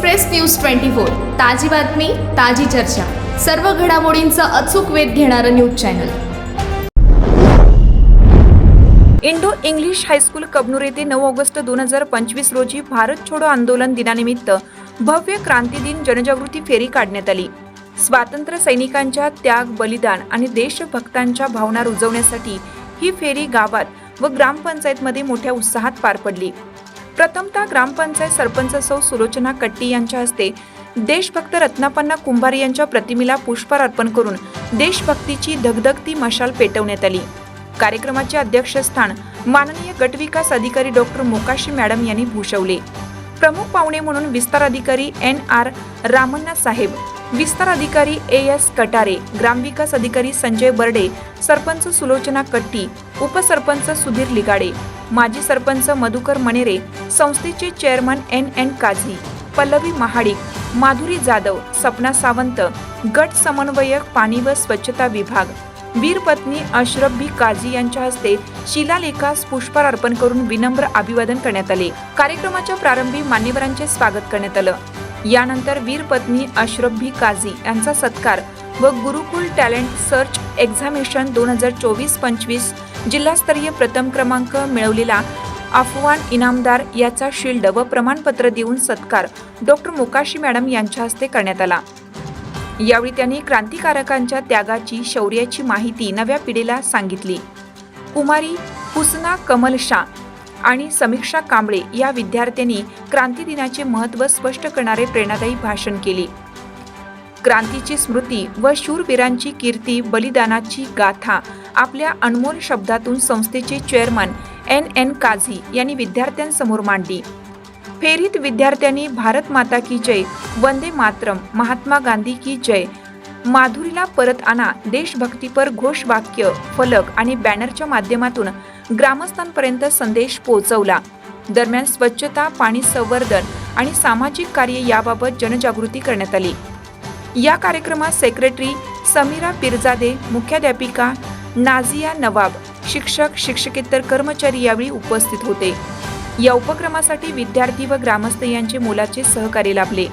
Express news twenty four ताजी बातमी ताजी चर्चा. सर्व घडामोडींचा अचूक वेध घेणारं news channel. Indo English high school Kabnur येथे नऊ ऑगस्ट दोन हजार पंचवीस रोजी भारत छोडो आंदोलन दिनानिमित्त भव्य क्रांती दिन जनजागृती फेरी काढण्यात आली. स्वातंत्र्य सैनिकांच्या त्याग बलिदान आणि देशभक्तांच्या भावना रुजवण्यासाठी ही फेरी गावात व ग्रामपंचायतमध्ये मोठ्या उत्साहात पार पडली. प्रथमतः ग्रामपंचायत सरपंच सौ सुलोचना कट्टी यांच्या हस्ते देशभक्त रत्नापन्ना कुंभार यांच्या प्रतिमेला पुष्पहार अर्पण करून देशभक्तीची धगधगती मशाल पेटवण्यात आली. कार्यक्रमाचे अध्यक्षस्थान माननीय गटविकास अधिकारी डॉक्टर मोकाशी मॅडम यांनी भूषवले. प्रमुख पाहुणे म्हणून विस्तार अधिकारी एन आर रामण्णा साहेब विस्तार अधिकारी ए एस कटारे ग्रामविकास अधिकारी संजय बर्डे सरपंच सुलोचना कट्टी उपसरपंच सुधीर लिगाडे माजी सरपंच मधुकर मनेरे संस्थेचे chairman N N Kazi Pallavi Mahadik Madhuri Jadhav Sapna Sawant गट समन्वयक पाणी व स्वच्छता विभाग वीरपत्नी अशरफ बी काझी यांच्या हस्ते शिलालेखास पुष्पहार अर्पण करून विनम्र अभिवादन करण्यात आले. कार्यक्रमाच्या प्रारंभी मान्यवरांचे स्वागत करण्यात आलं. यानंतर वीरपत्नी अशरफ बी काझी यांचा सत्कार व गुरुकुल टॅलेंट सर्च एक्झामिनेशन दोन हजार चोवीस पंचवीस जिल्हास्तरीय प्रथम क्रमांक मिळवलेला अफवान इनामदार याचा शिल्ड व प्रमाणपत्र देऊन सत्कार डॉक्टर मोकाशी मॅडम यांच्या हस्ते करण्यात आला. यावेळी त्यांनी क्रांतिकारकांच्या त्यागाची शौर्याची माहिती नव्या पिढीला सांगितली. कुमारी हुसना कमल शाह आणि समीक्षा कांबळे या विद्यार्थ्यांनी क्रांती दिनाचे महत्त्व स्पष्ट करणारे प्रेरणादायी भाषण केले. क्रांतीची स्मृती व शूरवीरांची कीर्ती बलिदानाची गाथा आपल्या अनमोल शब्दातून संस्थेचे चेअरमन एन एन काझी यांनी विद्यार्थ्यांसमोर मांडली. फेरीत विद्यार्थ्यांनी भारत माता की जय वंदे मातरम महात्मा गांधी की जय माधुरीला परत आणा देशभक्तीपर घोषवाक्य फलक आणि बॅनरच्या माध्यमातून ग्रामस्थांपर्यंत संदेश पोहोचवला. दरम्यान स्वच्छता पाणी संवर्धन आणि सामाजिक कार्य याबाबत जनजागृती करण्यात आली. या कार्यक्रमात सेक्रेटरी समीरा पिरजादे मुख्याध्यापिका नाझिया नवाब शिक्षक शिक्षकेतर कर्मचारी यावेळी उपस्थित होते. या उपक्रमासाठी विद्यार्थी व ग्रामस्थ यांचे मोलाचे सहकार्य लाभले.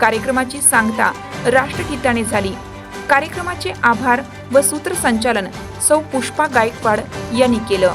कार्यक्रमाची सांगता राष्ट्रगीताने झाली. कार्यक्रमाचे आभार व सूत्रसंचालन सौ पुष्पा गायकवाड यांनी केलं.